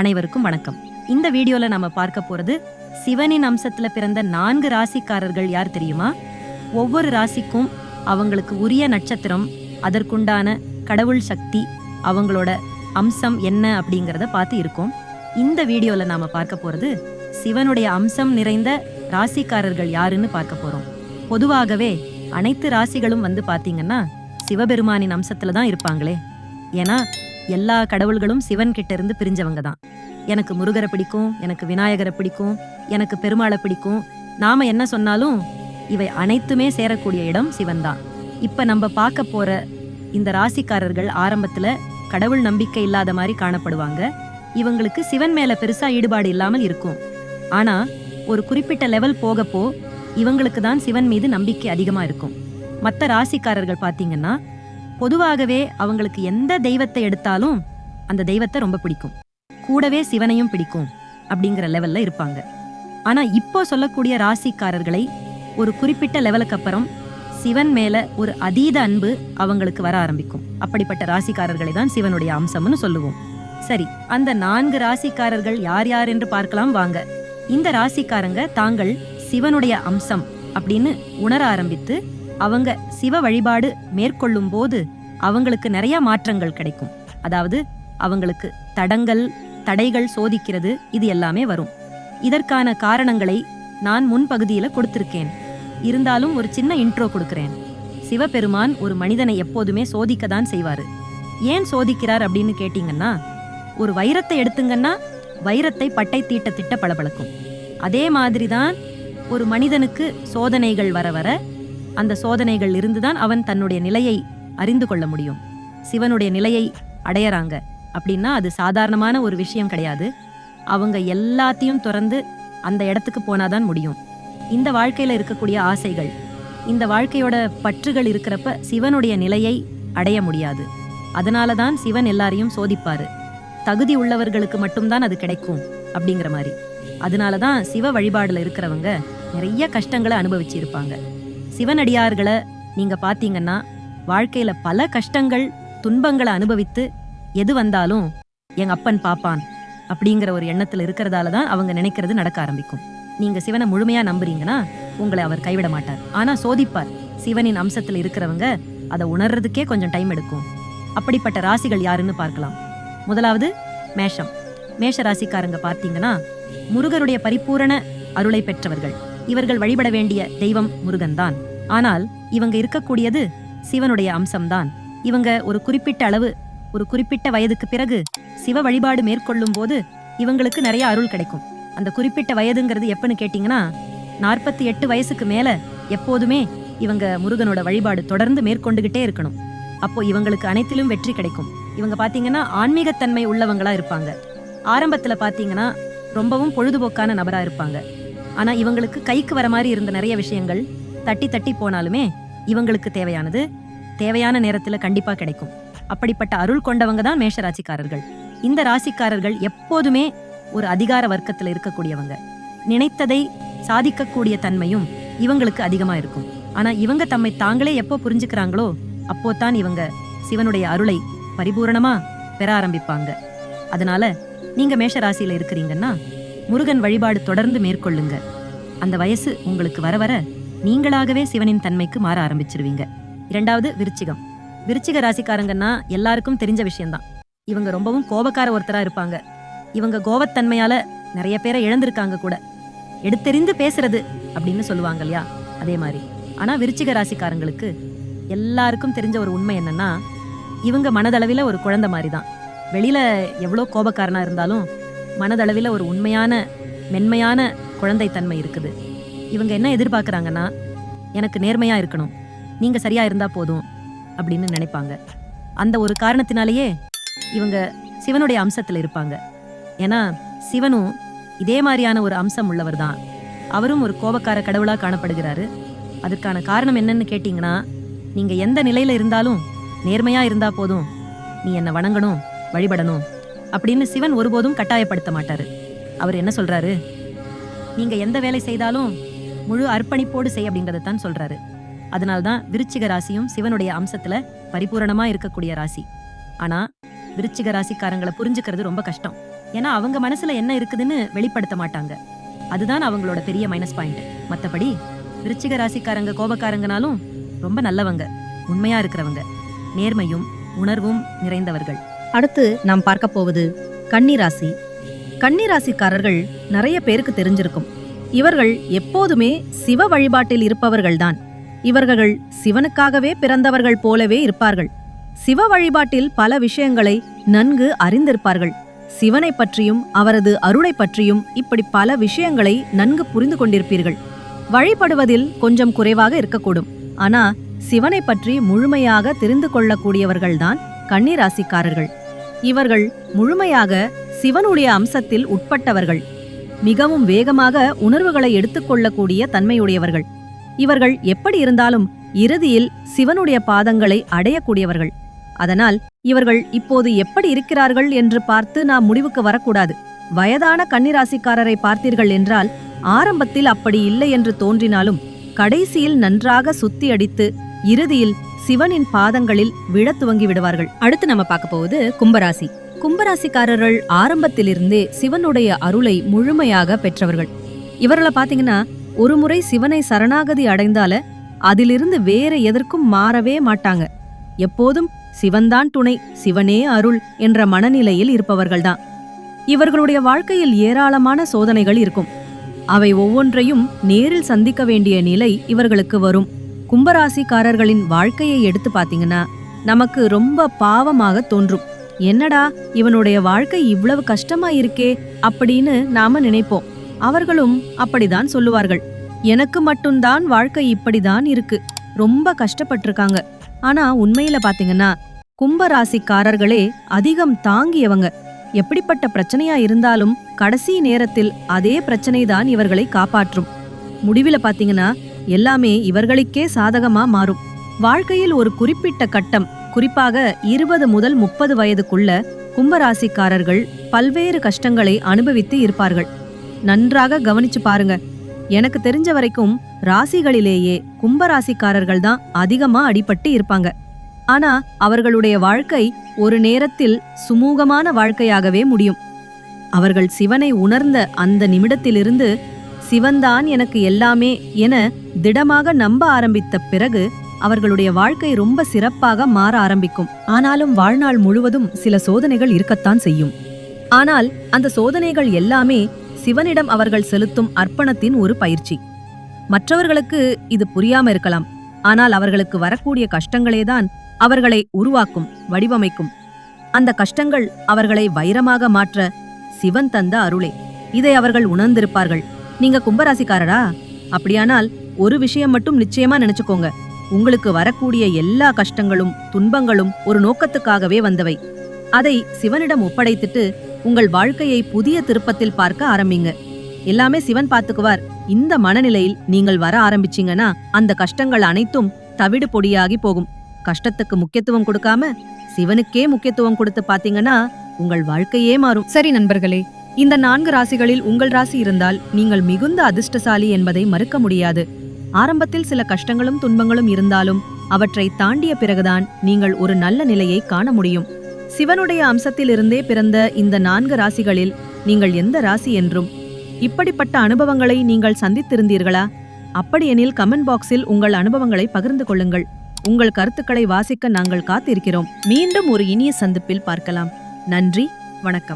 அனைவருக்கும் வணக்கம். இந்த வீடியோல நம்ம பார்க்க போறது சிவனின் அம்சத்துல பிறந்த நான்கு ராசிக்காரர்கள் யார் தெரியுமா? ஒவ்வொரு ராசிக்கும் அவங்களுக்கு உரிய நட்சத்திரம் அதற்குண்டான கடவுள் சக்தி அவங்களோட அம்சம் என்ன அப்படிங்கிறத பார்த்து இருக்கோம். இந்த வீடியோல நாம பார்க்க போறது சிவனுடைய அம்சம் நிறைந்த ராசிக்காரர்கள் யாருன்னு பார்க்க போறோம். பொதுவாகவே அனைத்து ராசிகளும் வந்து பாத்தீங்கன்னா சிவபெருமானின் அம்சத்துல தான் இருப்பாங்களே. ஏன்னா எல்லா கடவுள்களும் சிவன் கிட்ட இருந்து பிரிஞ்சவங்க தான். எனக்கு முருகரை பிடிக்கும் எனக்கு விநாயகரை பிடிக்கும் எனக்கு பெருமாளை பிடிக்கும். நாம என்ன சொன்னாலும் இவை அனைத்துமே சேரக்கூடிய இடம் சிவன் தான். இப்ப நம்ம பார்க்க போற இந்த ராசிக்காரர்கள் ஆரம்பத்துல கடவுள் நம்பிக்கை இல்லாத மாதிரி காணப்படுவாங்க. இவங்களுக்கு சிவன் மேல பெருசா ஈடுபாடு இல்லாமல் இருக்கும். ஆனா ஒரு குறிப்பிட்ட லெவல் போகப்போ இவங்களுக்கு தான் சிவன் மீது நம்பிக்கை அதிகமா இருக்கும். மற்ற ராசிக்காரர்கள் பார்த்தீங்கன்னா பொதுவாகவே அவங்களுக்கு எந்த தெய்வத்தை எடுத்தாலும் அந்த தெய்வத்தை ரொம்ப பிடிக்கும். கூடவே சிவனையும் பிடிக்கும் அப்படிங்கிற லெவல்ல இருப்பாங்க. ஆனா இப்போ சொல்லக்கூடிய ராசிக்காரர்களை ஒரு குறிப்பிட்ட லெவலுக்கு அப்புறம் சிவன் மேல ஒரு அதீத அன்பு அவங்களுக்கு வர ஆரம்பிக்கும். அப்படிப்பட்ட ராசிக்காரர்களை தான் சிவனுடைய அம்சம்னு சொல்லுவோம். சரி அந்த நான்கு ராசிக்காரர்கள் யார் யார் என்று பார்க்கலாம் வாங்க. இந்த ராசிக்காரங்க தாங்கள் சிவனுடைய அம்சம் அப்படின்னு உணர ஆரம்பித்து அவங்க சிவ வழிபாடு மேற்கொள்ளும் போது அவங்களுக்கு நிறைய மாற்றங்கள் கிடைக்கும். அதாவது அவங்களுக்கு தடங்கள் தடைகள் சோதிக்கிறது இது எல்லாமே வரும். இதற்கான காரணங்களை நான் முன்பகுதியில் கொடுத்திருக்கேன். இருந்தாலும் ஒரு சின்ன இன்ட்ரோ கொடுக்கிறேன். சிவபெருமான் ஒரு மனிதனை எப்போதுமே சோதிக்க தான் செய்வார். ஏன் சோதிக்கிறார் அப்படின்னு கேட்டிங்கன்னா ஒரு வைரத்தை எடுத்துங்கன்னா வைரத்தை பட்டை தீட்ட திட்ட பளபளக்கும். அதே மாதிரி தான் ஒரு மனிதனுக்கு சோதனைகள் வர வர அந்த சோதனைகள் இருந்துதான் அவன் தன்னுடைய நிலையை அறிந்து கொள்ள முடியும். சிவனுடைய நிலையை அடையறாங்க. அப்படின்னா அது சாதாரணமான ஒரு விஷயம் கிடையாது. அவங்க எல்லாத்தையும் திறந்து அந்த இடத்துக்கு போனாதான் முடியும். இந்த வாழ்க்கையில் இருக்கக்கூடிய ஆசைகள் இந்த வாழ்க்கையோட பற்றுகள் இருக்கிறப்ப சிவனுடைய நிலையை அடைய முடியாது. அதனால தான் சிவன் எல்லாரையும் சோதிப்பாரு. தகுதி உள்ளவர்களுக்கு மட்டும்தான் அது கிடைக்கும் அப்படிங்கிற மாதிரி. அதனால தான் சிவ வழிபாடில் இருக்கிறவங்க நிறைய கஷ்டங்களை அனுபவிச்சிருப்பாங்க. சிவனடியார்களை நீங்க பாத்தீங்கன்னா வாழ்க்கையில பல கஷ்டங்கள் துன்பங்களை அனுபவித்து எது வந்தாலும் எங்க அப்பன் பாப்பான் அப்படிங்கிற ஒரு எண்ணத்துல இருக்கிறதால தான் அவங்க நினைக்கிறது நடக்க ஆரம்பிக்கும். நீங்க சிவனை முழுமையா நம்புறீங்கன்னா உங்களை அவர் கைவிட மாட்டார். ஆனா சோதிப்பார் சிவனின் அம்சத்துல இருக்கிறவங்க அதை உணர்றதுக்கே கொஞ்சம் டைம் எடுக்கும். அப்படிப்பட்ட ராசிகள் யாருன்னு பார்க்கலாம். முதலாவது மேஷம். மேஷ ராசிக்காரங்க பார்த்தீங்கன்னா முருகருடைய பரிபூரண அருளை பெற்றவர்கள். இவர்கள் வழிபட வேண்டிய தெய்வம் முருகன்தான். ஆனால் இவங்க இருக்கக்கூடியது சிவனுடைய அம்சம்தான். இவங்க ஒரு குறிப்பிட்ட அளவு ஒரு குறிப்பிட்ட வயதுக்கு பிறகு சிவ வழிபாடு மேற்கொள்ளும் போது இவங்களுக்கு நிறைய அருள் கிடைக்கும். அந்த குறிப்பிட்ட வயதுங்கிறது எப்பன்னு கேட்டிங்கன்னா நாற்பத்தி எட்டு வயசுக்கு மேல எப்போதுமே இவங்க முருகனோட வழிபாடு தொடர்ந்து மேற்கொண்டுகிட்டே இருக்கணும். அப்போ இவங்களுக்கு அனைத்திலும் வெற்றி கிடைக்கும். இவங்க பார்த்தீங்கன்னா ஆன்மீகத்தன்மை உள்ளவங்களா இருப்பாங்க. ஆரம்பத்தில் பார்த்தீங்கன்னா ரொம்பவும் பொழுதுபோக்கான நபராக இருப்பாங்க. ஆனால் இவங்களுக்கு கைக்கு வர மாதிரி இருந்த நிறைய விஷயங்கள் தட்டி தட்டி போனாலுமே இவங்களுக்கு தேவையானது தேவையான நேரத்துல கண்டிப்பா கிடைக்கும். அப்படிப்பட்ட அருள் கொண்டவங்க தான் மேஷ ராசிக்காரர்கள் இந்த ராசிக்காரர்கள் எப்போதுமே ஒரு அதிகார வர்க்கத்துல இருக்கக்கூடியவங்க. நினைத்ததை சாதிக்கக்கூடிய தன்மையும் இவங்களுக்கு அதிகமா இருக்கும். ஆனா இவங்க தம்மை தாங்களே எப்போ புரிஞ்சுக்கிறாங்களோ அப்போதான் இவங்க சிவனுடைய அருளை பரிபூரணமா பெற ஆரம்பிப்பாங்க. அதனால நீங்க மேஷ ராசியில இருக்கிறீங்கன்னா முருகன் வழிபாடு தொடர்ந்து மேற்கொள்ளுங்க. அந்த வயசு உங்களுக்கு வர வர நீங்களாகவே சிவனின் தன்மைக்கு மாற ஆரம்பிச்சிருவீங்க. இரண்டாவது விருச்சிகம். விருச்சிக ராசிக்காரங்கன்னா எல்லாருக்கும் தெரிஞ்ச விஷயம்தான். இவங்க ரொம்பவும் கோபக்கார ஒருத்தரா இருப்பாங்க. இவங்க கோபத்தன்மையால நிறைய பேரை இழந்திருக்காங்க கூட. எடுத்தெறிந்து பேசுறது அப்படின்னு சொல்லுவாங்க இல்லையா? அதே மாதிரி. ஆனா விருச்சிக ராசிக்காரங்களுக்கு எல்லாருக்கும் தெரிஞ்ச ஒரு உண்மை என்னன்னா இவங்க மனதளவில் ஒரு குழந்தை மாதிரி தான் வெளியில எவ்வளோ கோபக்காரனா இருந்தாலும் மனதளவில் ஒரு உண்மையான மென்மையான குழந்தைத்தன்மை இருக்குது. இவங்க என்ன எதிர்பார்க்குறாங்கன்னா எனக்கு நேர்மையாக இருக்கணும். நீங்கள் சரியா இருந்தால் போதும் அப்படின்னு நினைப்பாங்க. அந்த ஒரு காரணத்தினாலேயே இவங்க சிவனுடைய அம்சத்தில் இருப்பாங்க. ஏன்னா சிவனும் இதே மாதிரியான ஒரு அம்சம் உள்ளவர் தான் அவரும் ஒரு கோபக்கார கடவுளாக காணப்படுகிறாரு. அதுக்கான காரணம் என்னன்னு கேட்டிங்கன்னா நீங்கள் எந்த நிலையில் இருந்தாலும் நேர்மையாக இருந்தால் போதும். நீ என்னை வணங்கணும் வழிபடணும் அப்படின்னு சிவன் ஒருபோதும் கட்டாயப்படுத்த மாட்டார். அவர் என்ன சொல்கிறாரு நீங்கள் எந்த வேலை செய்தாலும் முழு அர்ப்பணிப்போடு செய் அப்படிங்கிறத தான் சொல்றாரு. அதனால்தான் விருச்சிக ராசியும் சிவனுடைய அம்சத்துல பரிபூரணமா இருக்கக்கூடிய ராசி. ஆனா விருச்சிக ராசிக்காரங்களை புரிஞ்சுக்கிறது ரொம்ப கஷ்டம். ஏன்னா அவங்க மனசுல என்ன இருக்குதுன்னு வெளிப்படுத்த மாட்டாங்க. அதுதான் அவங்களோட பெரிய மைனஸ் பாயிண்ட் மத்தபடி விருச்சிக ராசிக்காரங்க கோபக்காரங்கனாலும் ரொம்ப நல்லவங்க உண்மையா இருக்கிறவங்க. நேர்மையும் உணர்வும் நிறைந்தவர்கள். அடுத்து நாம் பார்க்க போவது கன்னிராசி கன்னிராசிக்காரர்கள் நிறைய பேருக்கு தெரிஞ்சிருக்கும். இவர்கள் எப்போதுமே சிவ வழிபாட்டில் இருப்பவர்கள்தான். இவர்கள் சிவனுக்காகவே பிறந்தவர்கள் போலவே இருப்பார்கள். சிவ வழிபாட்டில் பல விஷயங்களை நன்கு அறிந்திருப்பார்கள். சிவனை பற்றியும் அவரது அருளை பற்றியும் இப்படி பல விஷயங்களை நன்கு புரிந்து கொண்டிருப்பீர்கள். வழிபடுவதில் கொஞ்சம் குறைவாக இருக்கக்கூடும். ஆனா சிவனை பற்றி முழுமையாக தெரிந்து கொள்ளக்கூடியவர்கள்தான் கன்னிராசிக்காரர்கள். இவர்கள் முழுமையாக சிவனுடைய அம்சத்தில் உட்பட்டவர்கள். மிகவும் வேகமாக உணர்வுகளை எடுத்துக்கொள்ளக்கூடிய தன்மையுடையவர்கள். இவர்கள் எப்படி இருந்தாலும் இறுதியில் சிவனுடைய பாதங்களை அடையக்கூடியவர்கள். அதனால் இவர்கள் இப்போது எப்படி இருக்கிறார்கள் என்று பார்த்து நாம் முடிவுக்கு வரக்கூடாது. வயதான கன்னிராசிக்காரரை பார்த்தீர்கள் என்றால் ஆரம்பத்தில் அப்படி இல்லை என்று தோன்றினாலும் கடைசியில் நன்றாக சுத்தி அடித்து இறுதியில் சிவனின் பாதங்களில் விழத் துவங்கி விடுவார்கள். அடுத்து நம்ம பார்க்க போவது கும்பராசி. கும்பராசிக்காரர்கள் ஆரம்பத்திலிருந்தே சிவனுடைய அருளை முழுமையாக பெற்றவர்கள். இவர்களை பாத்தீங்கன்னா ஒருமுறை சிவனை சரணாகதி அடைந்தால அதிலிருந்து வேற எதற்கும் மாறவே மாட்டாங்க. எப்போதும் சிவன்தான் துணை சிவனே அருள் என்ற மனநிலையில் இருப்பவர்கள்தான். இவர்களுடைய வாழ்க்கையில் ஏராளமான சோதனைகள் இருக்கும். அவை ஒவ்வொன்றையும் நேரில் சந்திக்க வேண்டிய நிலை இவர்களுக்கு வரும். கும்பராசிக்காரர்களின் வாழ்க்கையை எடுத்து பாத்தீங்கன்னா நமக்கு ரொம்ப பாவமாக தோன்றும். என்னடா இவனுடைய வாழ்க்கை இவ்வளவு கஷ்டமா இருக்கே அப்படின்னு நாம நினைப்போம். அவர்களும் அப்படிதான் சொல்லுவார்கள். எனக்கு மட்டும்தான் வாழ்க்கை இப்படிதான் இருக்கு. ரொம்ப கஷ்டப்பட்டிருக்காங்க. ஆனா உண்மையில பாத்தீங்கன்னா கும்பராசிக்காரர்களே அதிகம் தாங்கியவங்க. எப்படிப்பட்ட பிரச்சனையா இருந்தாலும் கடைசி நேரத்தில் அதே பிரச்சனை தான் இவர்களை காப்பாற்றும். முடிவில பாத்தீங்கன்னா எல்லாமே இவர்களுக்கே சாதகமா மாறும். வாழ்க்கையில் ஒரு குறிப்பிட்ட கட்டம் குறிப்பாக இருபது முதல் முப்பது வயதுக்குள்ள கும்பராசிக்காரர்கள் பல்வேறு கஷ்டங்களை அனுபவித்து இருப்பார்கள். நன்றாக கவனிச்சு பாருங்க. எனக்கு தெரிஞ்ச வரைக்கும் ராசிகளிலேயே கும்பராசிக்காரர்கள் தான் அதிகமா அடிபட்டு இருப்பாங்க. ஆனா அவர்களுடைய வாழ்க்கை ஒரு நேரத்தில் சுமூகமான வாழ்க்கையாகவே முடியும். அவர்கள் சிவனை உணர்ந்த அந்த நிமிடத்திலிருந்து சிவன்தான் எனக்கு எல்லாமே என திடமாக நம்ப ஆரம்பித்த பிறகு அவர்களுடைய வாழ்க்கை ரொம்ப சிறப்பாக மாற ஆரம்பிக்கும். ஆனாலும் வாழ்நாள் முழுவதும் சில சோதனைகள் இருக்கத்தான் செய்யும். ஆனால் அந்த சோதனைகள் எல்லாமே சிவனிடம் அவர்கள் செலுத்தும் அர்ப்பணத்தின் ஒரு பயிற்சி. மற்றவர்களுக்கு இது புரியாம இருக்கலாம். ஆனால் அவர்களுக்கு வரக்கூடிய கஷ்டங்களேதான் அவர்களை உருவாக்கும் வடிவமைக்கும். அந்த கஷ்டங்கள் அவர்களை வைரமாக மாற்ற சிவன் தந்த அருளே. இதை அவர்கள் உணர்ந்திருப்பார்கள். நீங்க கும்பராசிக்காரரா? அப்படியானால் ஒரு விஷயம் மட்டும் நிச்சயமா நினைச்சுக்கோங்க. உங்களுக்கு வரக்கூடிய எல்லா கஷ்டங்களும் துன்பங்களும் ஒரு நோக்கத்துக்காகவே வந்தவை. அதை சிவனிடம் ஒப்படைத்துட்டு உங்கள் வாழ்க்கையை புதிய திருப்பத்தில் பார்க்க ஆரம்பிங்க. எல்லாமே சிவன் பார்த்துக்குவார். இந்த மனநிலையில் நீங்கள் வர ஆரம்பிச்சீங்கன்னா அந்த கஷ்டங்கள் அனைத்தும் தவிடு பொடியாகி போகும். கஷ்டத்துக்கு முக்கியத்துவம் கொடுக்காம சிவனுக்கே முக்கியத்துவம் கொடுத்து பாத்தீங்கன்னா உங்கள் வாழ்க்கையே மாறும். சரி நண்பர்களே இந்த நான்கு ராசிகளில் உங்கள் ராசி இருந்தால் நீங்கள் மிகுந்த அதிர்ஷ்டசாலி என்பதை மறுக்க முடியாது. ஆரம்பத்தில் சில கஷ்டங்களும் துன்பங்களும் இருந்தாலும் அவற்றை தாண்டிய பிறகுதான் நீங்கள் ஒரு நல்ல நிலையை காண முடியும். சிவனுடைய அம்சத்திலிருந்தே பிறந்த இந்த நான்கு ராசிகளில் நீங்கள் எந்த ராசி என்றும் இப்படிப்பட்ட அனுபவங்களை நீங்கள் சந்தித்திருந்தீர்களா? அப்படியெனில் கமெண்ட் பாக்ஸில் உங்கள் அனுபவங்களை பகிர்ந்து கொள்ளுங்கள். உங்கள் கருத்துக்களை வாசிக்க நாங்கள் காத்திருக்கிறோம். மீண்டும் ஒரு இனிய சந்திப்பில் பார்க்கலாம். நன்றி வணக்கம்.